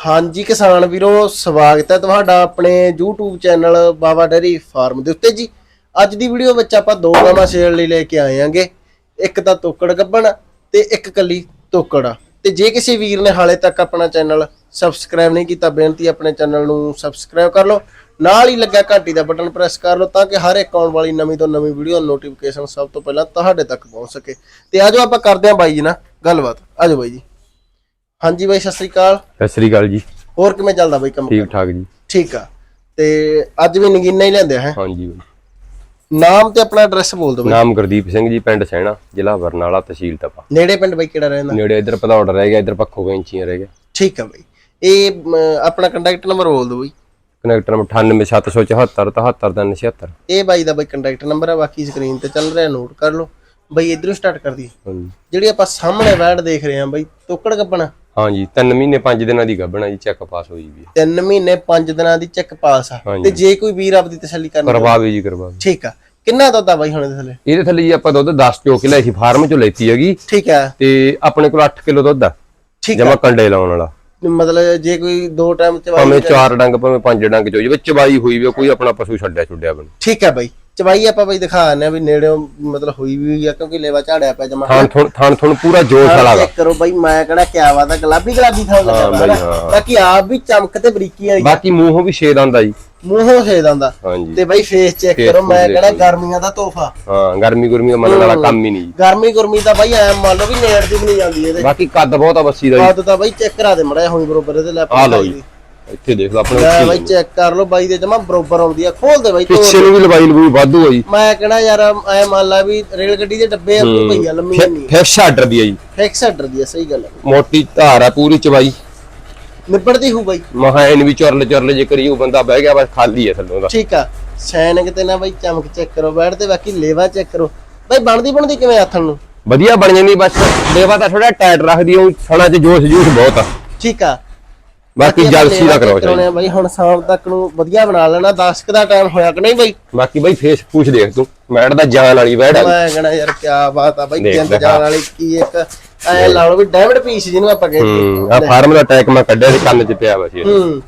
ਹਾਂਜੀ ਕਿਸਾਨ ਵੀਰੋ, ਸਵਾਗਤ ਹੈ ਤੁਹਾਡਾ ਆਪਣੇ YouTube channel Baba dairy farm ਦੇ ਉੱਤੇ ਜੀ। ਅੱਜ ਦੀ ਵੀਡੀਓ ਵਿੱਚ ਆਪਾਂ ਦੋ ਗਾਵਾਂ ਸੇਲ ਲਈ ਲੈ ਕੇ ਆਏ ਆਂਗੇ ਇੱਕ ਤਾਂ ਤੋਕੜ ਗੱਬਣ ਤੇ ਇੱਕ ਕੱਲੀ ਤੋਕੜ। ਆ ਤੇ ਜੇ ਕਿਸੇ ਵੀਰ ਨੇ ਹਾਲੇ ਤੱਕ ਆਪਣਾ ਚੈਨਲ ਸਬਸਕ੍ਰਾਈਬ ਨਹੀਂ ਕੀਤਾ, ਬੇਨਤੀ ਆਪਣੇ ਚੈਨਲ ਨੂੰ ਸਬਸਕ੍ਰਾਈਬ ਕਰ ਲਓ। ਨਾਲ ਹੀ ਲੱਗਿਆ ਘੰਟੀ ਦਾ ਬਟਨ ਪ੍ਰੈਸ ਕਰ ਲਓ ਤਾਂ ਕਿ ਹਰ ਇੱਕ ਆਉਣ ਵਾਲੀ ਨਵੀਂ ਤੋਂ ਨਵੀਂ ਵੀਡੀਓ ਨੋਟੀਫਿਕੇਸ਼ਨ ਸਭ ਤੋਂ ਪਹਿਲਾਂ ਤੁਹਾਡੇ ਤੱਕ ਪਹੁੰਚ ਸਕੇ। ਤੇ ਆਜੋ ਆਪਾਂ ਕਰਦੇ ਹਾਂ ਬਾਈ ਜੀ ਨਾਲ ਗੱਲਬਾਤ। ਆਜੋ ਬਾਈ ਜੀ। ਹਾਂਜੀ ਬਾਈ ਸਤਿ ਸ੍ਰੀ ਅਕਾਲ। ਸਤਿ ਸ੍ਰੀ ਅਕਾਲ ਜੀ। ਹੋਰ ਕਿਵੇਂ ਚੱਲਦਾ ਬਾਈ ਕੰਮ? ਠੀਕ ਠਾਕ ਜੀ। ਠੀਕ ਆ। ਤੇ ਅੱਜ ਵੀ ਨਗੀਨਾ ਹੀ ਲੈਂਦੇ ਹੈ? ਹਾਂਜੀ ਬਾਈ। ਨਾਮ ਤੇ ਆਪਣਾ ਐਡਰੈਸ ਬੋਲ ਦਿਓ ਬਾਈ। ਨਾਮ ਗੁਰਦੀਪ ਸਿੰਘ ਜੀ ਪਿੰਡ ਸੈਣਾ ਜ਼ਿਲ੍ਹਾ ਬਰਨਾਲਾ ਤਹਿਸੀਲ ਤਪਾ। ਨੇੜੇ ਪਿੰਡ ਬਾਈ ਕਿਹੜਾ ਰਹਿੰਦਾ? ਨੇੜੇ ਇਧਰ ਭਦੌੜ ਰਹਿ ਗਿਆ ਇਧਰ ਪੱਖੋ ਕੈਂਚੀਆਂ ਰਹਿ ਗਿਆ। ਠੀਕ ਆ ਬਾਈ। ਇਹ ਆਪਣਾ ਕੰਟੈਕਟ ਨੰਬਰ ਬੋਲ ਦਿਓ ਬਾਈ। ਕਨੈਕਟਰ 98774 77376 ਇਹ ਬਾਈ ਦਾ ਬਾਈ ਕੰਟੈਕਟ ਨੰਬਰ ਹੈ ਬਾਕੀ ਸਕਰੀਨ ਤੇ ਚੱਲ ਰਿਹਾ ਨੋਟ ਕਰ ਲਓ। ਬਾਈ ਇਧਰੋਂ ਸਟਾਰਟ ਕਰ ਦਈਏ। ਹਾਂਜੀ। ਜਿਹੜੀ ਆਪਾਂ ਸਾਹਮਣੇ ਵੈਡ ਦੇਖ ਰਹੇ ਹਾਂ ਬਾਈ ਤੋਕੜ ਕੱਪਣਾ ਹਾਂਜੀ 3 ਮਹੀਨੇ 5 ਦਿਨਾਂ ਦੀ ਗੱਭਣਾ ਜੀ ਚੈੱਕ ਪਾਸ ਹੋਈ ਵੀ ਹੈ 3 ਮਹੀਨੇ 5 ਦਿਨਾਂ ਦੀ ਚੈੱਕ ਪਾਸ ਆ। ਤੇ ਜੇ ਕੋਈ ਵੀਰ ਆਪਦੀ ਤਸੱਲੀ ਕਰਨਾ ਕਰਵਾਵੇ ਜੀ ਕਰਵਾਵੇ ਠੀਕ ਆ। ਕਿੰਨਾ ਦੁੱਧ ਆ ਬਾਈ ਹੁਣ ਇਹਦੇ ਥੱਲੇ? ਇਹਦੇ ਥੱਲੇ ਜੀ ਆਪਾਂ ਦੁੱਧ 10 ਚੋ ਕੇ ਲਿਆ ਸੀ ਫਾਰਮ ਚੋਂ ਲੈਤੀ ਹੈਗੀ। ਠੀਕ ਆ। ਤੇ ਆਪਣੇ ਕੋਲ 8 ਕਿਲੋ ਦੁੱਧ ਆ। ਠੀਕ ਆ। ਜਮਾ ਕੰਡੇ ਲਾਉਣ ਵਾਲਾ। ਮਤਲਬ ਜੇ ਕੋਈ ਦੋ ਟਾਈਮ ਚ ਭਾਵੇਂ 4 ਡੰਗ ਭਾਵੇਂ 5 ਡੰਗ ਚੋ ਜਿਵੇਂ ਚਬਾਈ ਹੋਈ ਵੀ ਕੋਈ ਆਪਣਾ ਪਸ਼ੂ ਛੱਡਿਆ ਛੁੱਡਿਆ ਬਣ ਠੀਕ ਹੈ ਬਾਈ। ਚਵਾਈ ਆਪਾਂ ਬਾਈ ਦਿਖਾ ਆਨੇ ਆ ਵੀ ਨੇੜਿਓਂ ਮਤਲਬ ਹੋਈ ਵੀ ਹੋਈ ਆ ਕਿਉਂਕਿ ਲੇਵਾ ਝਾੜਿਆ ਪਿਆ ਜਮਾ। ਥਾਣ ਥੁਣ ਥਾਣ ਥੁਣ ਪੂਰਾ ਜੋਸ਼ ਵਾਲਾ ਚੈੱਕ ਕਰੋ ਬਾਈ ਮੈਂ ਕਿਹੜਾ ਕਿਆ ਬਾਤ ਆ ਗੁਲਾਬੀ ਗੁਲਾਬੀ ਥਾਂ ਲੱਗਾ ਹਾਂ ਵਾ। ਬਾਕੀ ਆਪ ਵੀ ਚਮਕ ਤੇ ਬਰੀਕੀ ਵਾਲੀ ਬਾਕੀ ਮੂੰਹੋਂ ਵੀ ਛੇਦ ਆਉਂਦਾ ਜੀ। ਮੂੰਹੋਂ ਛੇਦ ਹਾਂਜੀ। ਤੇ ਬਾਈ ਫੇਸ ਚੈੱਕ ਕਰੋ ਮੈਂ ਕਿਹੜਾ। ਗਰਮੀਆਂ ਦਾ ਤੋਹਫਾ। ਹਾਂ ਗਰਮੀ ਗੁਰਮੀ ਦਾ ਮੰਨਣ ਵਾਲਾ ਕੰਮ ਹੀ ਨਹੀਂ। ਗਰਮੀ ਗੁਰਮੀ ਦਾ ਬਾਈ ਐ ਮੰਨ ਲਓ ਵੀ ਨੇੜ ਦੀ ਵੀ ਨਹੀਂ ਜਾਂਦੀ ਇਹਦੇ। ਬਾਕੀ ਕੱਦ ਬਹੁਤ ਆ ਬੱਸੀ ਦਾ ਜੀ। ਬਾਤ ਤਾਂ ਬਾਈ ਚੈੱਕ ਕਰਾ ਦੇ ਮੜਾ ਹੋਈ ਬਰੋਬਰ ਇਹਦੇ ਲੈ ਆ ਲਓ ਜੀ। ਇੱਥੇ ਦੇਖ ਲਓ ਆਪਣੇ ਲੈ ਬਾਈ ਚੈੱਕ ਕਰ ਲਓ ਬਾਈ ਦੇ ਜਮਾ ਬਰੋਬਰ ਆਉਂਦੀ ਆ ਖੋਲ ਦੇ ਬਾਈ ਤੋੜ ਪਿੱਛੇ ਨੂੰ ਵੀ ਲਵਾਈ ਲਵੂਈ ਵਾਧੂ ਆ ਜੀ। ਮੈਂ ਕਹਣਾ ਯਾਰ ਐ ਮੰਨ ਲਾ ਵੀ ਰੇਲ ਗੱਡੀ ਦੇ ਡੱਬੇ ਆ ਕੋਈ ਭਈਆ ਲੰਮੀ ਨਹੀਂ। ਫਿਸ਼ ਆਰਡਰ ਦੀ ਆ ਜੀ। ਫਿਕਸ ਆਰਡਰ ਦੀ ਆ ਸਹੀ ਗੱਲ ਹੈ ਮੋਟੀ ਧਾਰ ਆ ਪੂਰੀ ਚਵਾਈ ਨਿਬੜਦੀ ਹੂ ਬਾਈ। ਮਹਾ ਐਨ ਵੀ ਚੁਰਲ ਚੁਰਲ ਜੇ ਕਰੀ ਉਹ ਬੰਦਾ ਬਹਿ ਗਿਆ ਬਸ ਖਾਲੀ ਆ ਥੱਲੋਂ ਦਾ। ਠੀਕ ਆ। ਸੈਨਿਕ ਤੇ ਨਾ ਬਾਈ ਚਮਕ ਚੈੱਕ ਕਰੋ ਬੈਠ ਤੇ ਬਾਕੀ ਲੇਵਾ ਚੈੱਕ ਕਰੋ। ਬਾਈ ਬਣਦੀ ਬਣਦੀ ਕਿਵੇਂ ਆਥਣ ਨੂੰ? ਵਧੀਆ ਬਣ ਜਾਂਦੀ ਬਸ ਲੇਵਾ ਤਾਂ ਥੋੜਾ ਟਾਈਟ ਰੱਖਦੀ ਉਹ ਸਣਾ ਚ ਜੋਸ਼ ਜੂਸ਼ ਬਹੁਤ ਆ। ਠੀਕ ਆ। ਬਾਕੀ ਜਲਸੀ ਦਾ ਲੇਵਾ ਕਰੋ check ਕਰਾਉਣੇ ਆ ਬਾਈ ਹੁਣ ਸ਼ਾਮ ਤੱਕ ਨੂੰ ਵਧੀਆ ਬਣਾ ਲੈਣਾ 10 ਕ ਦਾ ਟਾਈਮ ਹੋਇਆ ਕਿ ਨਹੀਂ ਬਾਈ? ਬਾਕੀ ਬਾਈ ਫੇਸ ਪੂਛ ਦੇਖ ਤੂੰ। ਮੈਡ ਦਾ ਜਾਨ ਵਾਲੀ ਵੈੜ ਆ ਮੈਂ ਕਹਣਾ ਯਾਰ ਕੀ ਬਾਤ ਆ ਬਾਈ ਜਿੰਦ ਜਾਣ ਵਾਲੀ ਕੀ ਇੱਕ ਐ ਲਾ ਲਓ ਵੀ ਡੈਵਿਡ ਪੀਸ ਜਿਹਨੂੰ ਆਪਾਂ ਕਹਿੰਦੇ ਹੂੰ ਆ ਫਾਰਮ ਦਾ ਟੈਕ ਮੈਂ ਕੱਢਿਆ ਸੀ ਕੰਨ ਚ ਪਿਆ ਵਾ ਸੀ। ਹੂੰ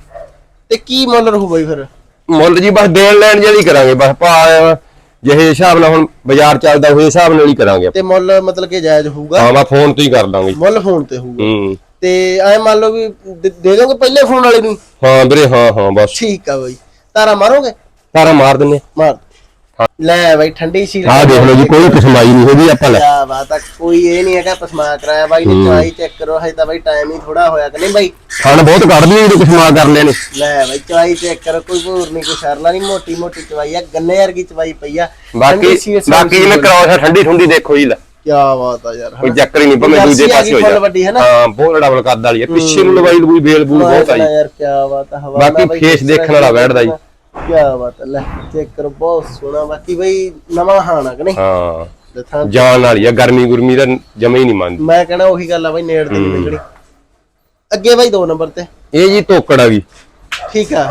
ਤੇ ਕੀ ਮੁੱਲ ਰਹੂ ਬਾਈ ਫਿਰ? ਮੁੱਲ ਜੀ ਬਸ ਦੇਣ ਲੈਣ ਜਿਹੜੀ ਕਰਾਂਗੇ ਬਸ ਭਾ ਜਿਹੇ ਹਿਸਾਬ ਨਾਲ ਹੁਣ ਬਾਜ਼ਾਰ ਚੱਲਦਾ ਹੋਏ ਹਿਸਾਬ ਨਾਲ ਹੀ ਕਰਾਂਗੇ। ਤੇ ਮੁੱਲ ਮਤਲਬ ਕਿ ਜਾਇਜ਼ ਹੋਊਗਾ? ਹਾਂ ਮੈਂ ਫੋਨ ਤੋਂ ਹੀ ਕਰ ਦਾਂਗੇ ਮੁੱਲ ਫੋਨ ਤੇ ਹੋਊਗਾ। ਹੂੰ। ਤੇ ਐ ਮੰਨ ਲਓ ਵੀ ਦੇ ਦੇ ਦੋਗੇ ਪਹਿਲੇ ਫੋਨ ਵਾਲੇ ਨੂੰ? ਹਾਂ ਵੀਰੇ ਹਾਂ ਹਾਂ ਬਸ। ਠੀਕ ਆ ਬਾਈ। ਤਾਰਾ ਮਾਰੋਗੇ? ਸਾਰਾ ਮਾਰ ਦਿੰਨੇ ਮਾਰ। ਲੈ ਬਾਈ ਠੰਡੀ ਸੀ ਆਹ ਦੇਖ ਲਓ ਜੀ ਕੋਈ ਕਸਮਾਈ ਨਹੀਂ ਹੈਗੀ ਆਪਾਂ ਲੈ। ਕਿਆ ਬਾਤ ਆ ਕੋਈ ਇਹ ਨਹੀਂ ਹੈਗਾ ਪਸਮਾ ਕਰਾਇਆ ਬਾਈ ਨੇ ਚਵਾਈ ਚੈੱਕ ਕਰੋ ਹਜੇ ਤਾਂ ਬਾਈ ਟਾਈਮ ਹੀ ਥੋੜਾ ਹੋਇਆ ਕਿ ਨਹੀਂ ਬਾਈ? ਖਾਣ ਬਹੁਤ ਕੱਢ ਲਈ ਜਦੋਂ ਕਸਮਾ ਕਰ ਲਿਆ ਨੇ। ਲੈ ਬਾਈ ਚਵਾਈ ਚੈੱਕ ਕਰੋ ਕੋਈ ਹੋਰ ਨਹੀਂ ਕੋਈ ਸ਼ਰਨਾ ਨਹੀਂ ਮੋਟੀ ਮੋਟੀ ਚਵਾਈ ਆ ਗੰਨੇ ਵਰਗੀ ਚਵਾਈ ਪਈ ਆ। ਬਾਕੀ ਬਾਕੀ ਜਿਵੇਂ ਕਰਾਉ ਠੰਡੀ ਠੁੰਡੀ ਦੇਖੋ ਜੀ ਲੈ। ਕੀ ਬਾਤ ਆ ਯਾਰ ਕੋਈ ਚੱਕਰ ਹੀ ਨਹੀਂ ਭਾਵੇਂ ਦੂਜੇ ਪਾਸੇ ਹੋ ਜਾ। ਹੈ ਹਾਂ ਬਹੁਤ ਡਬਲ ਕੱਦ ਵਾਲੀ ਹੈ। ਪਿੱਛੇ ਨੂੰ ਲਵਾਈ ਲਵੂਈ ਬੇਲ ਬੂਲ ਬਹੁਤ ਆਈ। ਯਾਰ ਕੀ ਬਾਤ ਆ ਹਵਾ ਬਾਕੀ face ਦੇਖਣ ਵਾਲਾ ਬੈਠਦਾ ਜੀ। ਕੀ ਬਾਤ ਆ ਲੈ ਚੈੱਕ ਕਰੋ ਬਹੁਤ ਸੋਹਣਾ ਬਾਕੀ ਬਈ ਨਵਾਂ ਹਾਣਾ ਕਿ ਨਹੀਂ? ਹਾਂ। ਜਾਨ ਵਾਲੀ ਆ ਗਰਮੀ ਗੁਰਮੀ ਦਾ ਜਮੇ ਹੀ ਨਹੀਂ ਮੰਨਦੀ। ਮੈਂ ਕਹਣਾ ਉਹੀ ਗੱਲ ਆ ਬਈ ਨੇੜ ਦੀ ਨਹੀਂ ਨਿਕਲੀ ਅੱਗੇ ਬਾਈ ਦੋ ਨੰਬਰ ਤੇ। ਇਹ ਜੀ ਤੋਕੜ ਆ ਗਈ ਠੀਕ ਆ।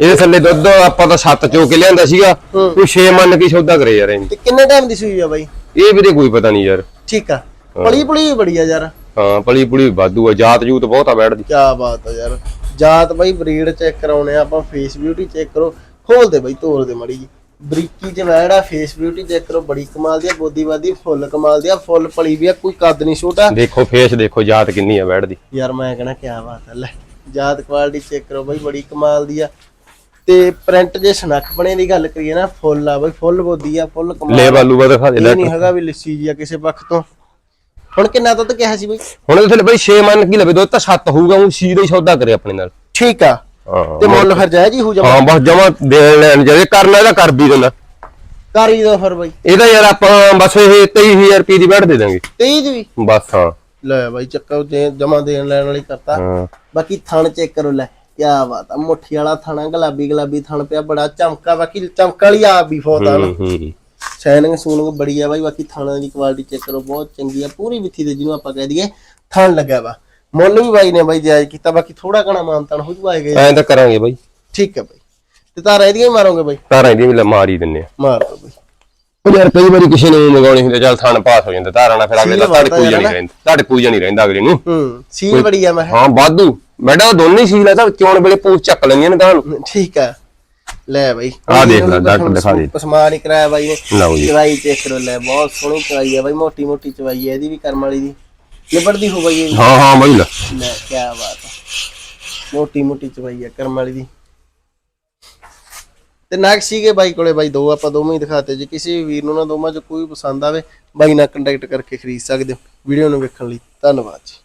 ਇਹਦੇ ਥੱਲੇ ਦੁੱਧ ਆਪਾਂ ਤਾਂ ਸੱਤ ਚੋ ਕੇ ਲਿਆਂਦਾ ਸੀਗਾ। ਹੂੰ। ਕੋਈ 6 ਮੰਨ ਕੇ ਸੌਦਾ ਕਰੇ ਯਾਰ ਇਹਨੇ ਤੇ ਕਿੰਨੇ ਟਾਈਮ ਦੀ ਸੂਈ ਆ ਬਾਈ? ਇਹ ਵੀਰੇ ਕੋਈ ਪਤਾ ਨਹੀਂ ਯਾਰ। ਠੀਕ ਆ। ਪਲੀ ਪਲੀ ਵੀ ਬੜੀ ਆ ਯਾਰ। ਹਾਂ ਪਲੀ ਪੁਲੀ ਵਾਧੂ ਆ। ਜਾਤ ਜੂਤ ਬਹੁਤ ਆ ਬੈਠਦੀ ਕੀ ਬਾਤ ਆ ਯਾਰ। ਜਾਤ ਬਾਈ ਬਰੀਡ ਚੈੱਕ ਕਰਾਉਣੇ ਆ ਆਪਾਂ ਫੇਸ ਬਿਊਟੀ ਚੈੱਕ ਕਰੋ। ਖੋਲ ਦੇ ਬਾਈ ਤੋੜ ਦੇ ਮੜੀ ਜੀ ਬਰੀਕੀ ਚ ਵੈੜਾ ਫੇਸ ਬਿਊਟੀ ਚੈੱਕ ਕਰੋ। ਬੜੀ ਕਮਾਲ ਦੀ ਆ ਬੋਦੀ ਬਾਦੀ ਫੁੱਲ ਕਮਾਲ ਦੀ ਆ। ਫੁੱਲ ਪਲੀ ਵੀ ਆ ਕੋਈ ਕੱਦ ਨਹੀਂ ਛੋਟਾ। ਦੇਖੋ ਫੇਸ ਦੇਖੋ ਜਾਤ ਕਿੰਨੀ ਆ ਬੈਠਦੀ ਯਾਰ ਮੈਂ ਕਹਣਾ ਕੀ ਬਾਤ ਆ ਲੈ। ਜਾਤ ਕੁਆਲਿਟੀ ਚੈੱਕ ਕਰੋ ਬਾਈ ਬੜੀ ਕਮਾਲ ਦੀ ਆ। ਤੇ ਪ੍ਰਿੰਟ ਜੇ ਸਨੱਖ ਬਣੇ ਦੀ ਗੱਲ ਕਰੀਏ ਨਾ ਫੁੱਲ ਆ ਬਾਈ ਫੁੱਲ ਬੋਦੀ ਆ ਫੁੱਲ ਕਮਾਲ ਲੈ। ਬਾਲੂ ਬਾ ਦਿਖਾ ਦੇ ਲੈ ਇਹ ਨਹੀਂ ਹੈਗਾ ਵੀ ਲੱਸੀ ਜੀ ਆ ਕਿਸੇ ਪੱਖ ਤੋਂ। ਹੁਣ ਕਿੰਨਾ ਦੁੱਧ ਕਿਹਾ ਸੀ ਬਾਈ? ਹੁਣ ਇਹਦੇ ਥੱਲੇ ਬਈ 6 ਮੰਨ ਕੀ ਲਵੇ ਦੁੱਧ ਤਾਂ 7 ਹੋਊਗਾ ਉਹ ਸੀ ਦਾ ਹੀ ਸੌਦਾ ਕਰੇ ਆਪਣੇ ਨਾਲ। ਠੀਕ ਆ। ਤੇ ਮੁੱਲ ਫਿਰ ਜਾਇਜ਼ ਹੀ ਹੋ ਜਾਵਾ ਹਾਂ ਬਸ ਜਮਾ ਦੇਣ ਲੈਣ ਜੇ ਕਰਨਾ ਇਹਦਾ ਕਰ ਵੀ ਦਿੰਦਾ ਕਰ ਹੀ ਦੋ ਫਿਰ ਬਾਈ। ਇਹਦਾ ਯਾਰ ਆਪਾਂ ਬਸ ਇਹ 23000 ਰੁਪਏ ਦੀ ਬੈਠ ਦੇ ਦਾਂਗੇ। 23 ਦੀ ਬਸ ਹਾਂ। ਲੈ ਬਾਈ ਚੱਕਾ ਜੇ ਜਮਾ ਦੇਣ ਲੈਣ ਵਾਲੀ ਕਰਤਾ। ਬਾਕੀ ਥਣ ਚੈੱਕ ਕਰੋ ਲੈ। ਕੀ ਬਾਤ ਆ ਮੁੱਠੀ ਵਾਲਾ ਥਣਾ ਗੁਲਾਬੀ ਗੁਲਾਬੀ ਥਣ ਪਿਆ ਬੜਾ ਚਮਕਾ ਬਾਕੀ ਚਮਕ ਵਾਲੀ ਆ ਵੀ ਬਹੁਤ ਆ ਨਾ। ਹੂੰ, ਸ਼ਾਈਨਿੰਗ ਸੂਨਿੰਗ ਬੜੀ ਆ ਬਾਈ ਬਾਕੀ ਥਾਣਾ ਦੀ ਕੁਆਲਿਟੀ ਚੈੱਕ ਕਰੋ ਬਹੁਤ ਚੰਗੀ ਆ ਪੂਰੀ ਵਿੱਥੀ ਦੇ ਜਿਹਨੂੰ ਆਪਾਂ ਕਹਿ ਦਈਏ ਥਣ ਲੱਗਾ ਵਾ। ਮੁੱਲ ਵੀ ਬਾਈ ਨੇ ਬਾਈ ਜਾਇਜ਼ ਕੀਤਾ ਬਾਕੀ ਥੋੜਾ ਘਣਾ ਮਾਨਤਾਨ ਹੋ ਜੂ ਆਏਗਾ ਐਂ ਤਾਂ ਕਰਾਂਗੇ ਬਾਈ। ਠੀਕ ਹੈ ਬਾਈ। ਤੇ ਤਾਰਾ ਇਹਦੀਆਂ ਹੀ ਮਾਰੋਗੇ ਬਾਈ? ਤਾਰਾਂ ਇਹਦੀ ਵੀ ਲੈ ਮਾਰ ਹੀ ਦਿੰਨੇ ਆ। ਮਾਰ ਦੋ ਬਾਈ। ਉਹ ਯਾਰ ਕਈ ਵਾਰੀ ਕਿਸੇ ਨੂੰ ਮੰਗਾਉਣੀ ਹੁੰਦੀ ਚੱਲ ਥਣ ਪਾਸ ਹੋ ਜਾਂਦਾ ਧਾਰਾਂ ਨਾਲ ਫਿਰ ਅਗਲੇ ਦਾ ਧੜ ਕੋਈ ਵੱਧਦਾ ਜਾਣੀ ਨਾ। ਰਹਿੰਦਾ ਧੜ ਕੋਈ ਜਾਣੀ ਰਹਿੰਦਾ ਅਗਲੇ ਨੂੰ ਹੂੰ ਸੀਲ ਬੜੀ ਆ ਮੈਂ। ਹਾਂ ਵਾਧੂ ਮੈਡਾ ਦੋਨੇ ਸੀਲ ਆ ਤਾਂ ਚੋਣ ਵੇਲੇ ਪੂਛ ਚੱਕ ਲੈਂਦੀਆਂ ਨੇ ਨੂੰ ਠੀਕ ਆ ਲੈ ਬਾਈ ਆਹ ਦੇਖ ਲੈ, ਡਾਕਟਰ ਦਿਖਾ ਦੇ। ਪਸਮਾਨ ਹੀ ਕਰਾਇਆ ਬਾਈ ਨੇ। ਚਵਾਈ ਚੈੱਕ ਕਰੋ ਲੈ ਬਹੁਤ ਸੋਹਣੀ ਚਵਾਈ ਆ ਬਾਈ ਮੋਟੀ ਮੋਟੀ ਚਵਾਈ ਆ ਇਹਦੀ ਵੀ ਕਰਮ ਵਾਲੀ ਦੀ ਨਿਬੜਦੀ ਹੋ ਬਾਈ। ਹਾਂ ਹਾਂ ਬਾਈ ਲੈ ਲੈ ਕੀ ਬਾਤ ਆ ਮੋਟੀ ਮੋਟੀ ਚਵਾਈ ਆ ਕਰਮ ਵਾਲੀ ਦੀ ਤੇ ਨਗ ਸੀਗੇ ਬਾਈ ਕੋਲੇ ਬਾਈ ਦੋ, ਆਪਾਂ ਦੋਵੇਂ ਹੀ ਦਿਖਾਤੇ। ਜੇ ਕਿਸੇ ਵੀ ਵੀਰ ਨੂੰ ਨਾ ਦੋਵਾਂ ਚ ਕੋਈ ਪਸੰਦ ਆਵੇ, ਬਾਈ ਨਾਲ ਕੰਟੈਕਟ ਕਰਕੇ ਖਰੀਦ ਸਕਦੇ ਹੋ। ਵੀਡੀਓ ਨੂੰ ਵੇਖਣ ਲਈ ਧੰਨਵਾਦ ਜੀ।